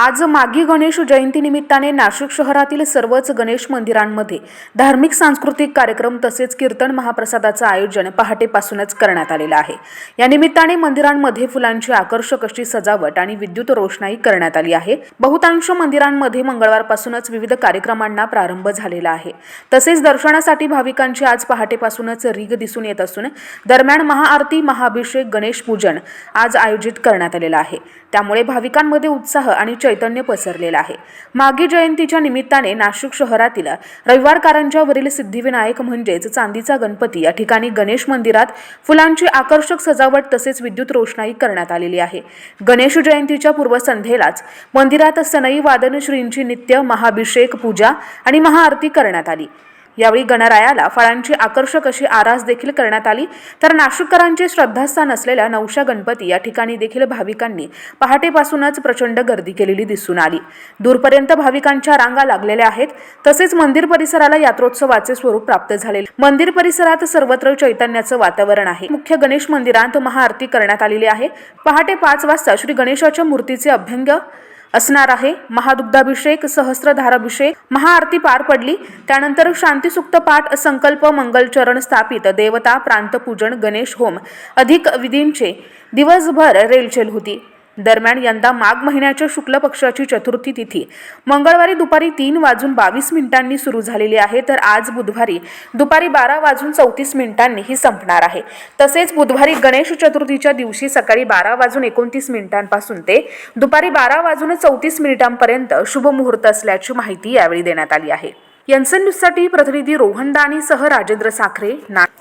आज मागी गणेश जयंती निमित्ताने नाशिक शहरातील सर्वच गणेश मंदिरांमध्ये धार्मिक सांस्कृतिक कार्यक्रम तसेच कीर्तन महाप्रसादाचं आयोजन पहाटेपासूनच करण्यात आलेलं आहे. या निमित्ताने मंदिरांमध्ये फुलांची आकर्षक अशी सजावट आणि विद्युत रोषणाई करण्यात आली आहे. बहुतांश मंदिरांमध्ये मंगळवारपासूनच विविध कार्यक्रमांना प्रारंभ झालेला आहे. तसेच दर्शनासाठी भाविकांची आज पहाटेपासूनच रीग दिसून येत असून दरम्यान महाआरती महाभिषेक गणेश पूजन आज आयोजित करण्यात आलेलं आहे. त्यामुळे भाविकांमध्ये उत्साह आणि चैतन्य पसरलेलं आहे. मागी जयंतीच्या निमित्ताने नाशिक शहरातील रविवारकारांच्यावरील सिद्धिविनायक म्हणजेच चांदीचा गणपती या ठिकाणी गणेश मंदिरात फुलांची आकर्षक सजावट तसेच विद्युत रोषणाई करण्यात आलेली आहे. गणेश जयंतीच्या पूर्वसंध्येलाच मंदिरात सनई वादन श्रींची नित्य महाभिषेक पूजा आणि महाआरती करण्यात आली. यावेळी गणरायाला फळांची आकर्षक अशी आरास देखील करण्यात आली. तर नाशिककरांचे श्रद्धास्थान असलेल्या नवशा गणपती या ठिकाणी देखील भाविकांनी पहाटेपासूनच प्रचंड गर्दी केलेली दिसून आली. दूरपर्यंत भाविकांच्या रांगा लागलेल्या आहेत. तसेच मंदिर परिसराला यात्रोत्सवाचे स्वरूप प्राप्त झाले मंदिर परिसरात सर्वत्र चैतन्याचं वातावरण आहे. मुख्य गणेश मंदिरात महाआरती करण्यात आलेली आहे. पहाटे पाच वाजता श्री गणेशाच्या मूर्तीचे अभ्यंग असणार आहे. महादुग्धाभिषेक सहस्रधाराभिषेक महाआरती पार पडली. त्यानंतर शांतीसुक्त पाठ संकल्प मंगलचरण स्थापित. देवता प्रांतपूजन गणेश होम. अधिक विधींचे दिवसभर रेलचेल होती. दरम्यान यंदा माघ महिन्याच्या शुक्ल पक्षाची चतुर्थी तिथी. मंगळवारी दुपारी तीन वाजून बावीस मिनिटांनी सुरू झालेली आहे तर आज बुधवारी दुपारी बारा वाजून चौतीस मिनिटांनी ही संपणार आहे. तसेच बुधवारी गणेश चतुर्थीच्या दिवशी सकाळी बारा वाजून एकोणतीस मिनिटांपासून ते दुपारी बारा वाजून चौतीस मिनिटांपर्यंत शुभ मुहूर्त असल्याची माहिती यावेळी देण्यात आली आहे. यन्सन न्यूजसाठी प्रतिनिधी रोहन दानीसह राजेंद्र साखरे ना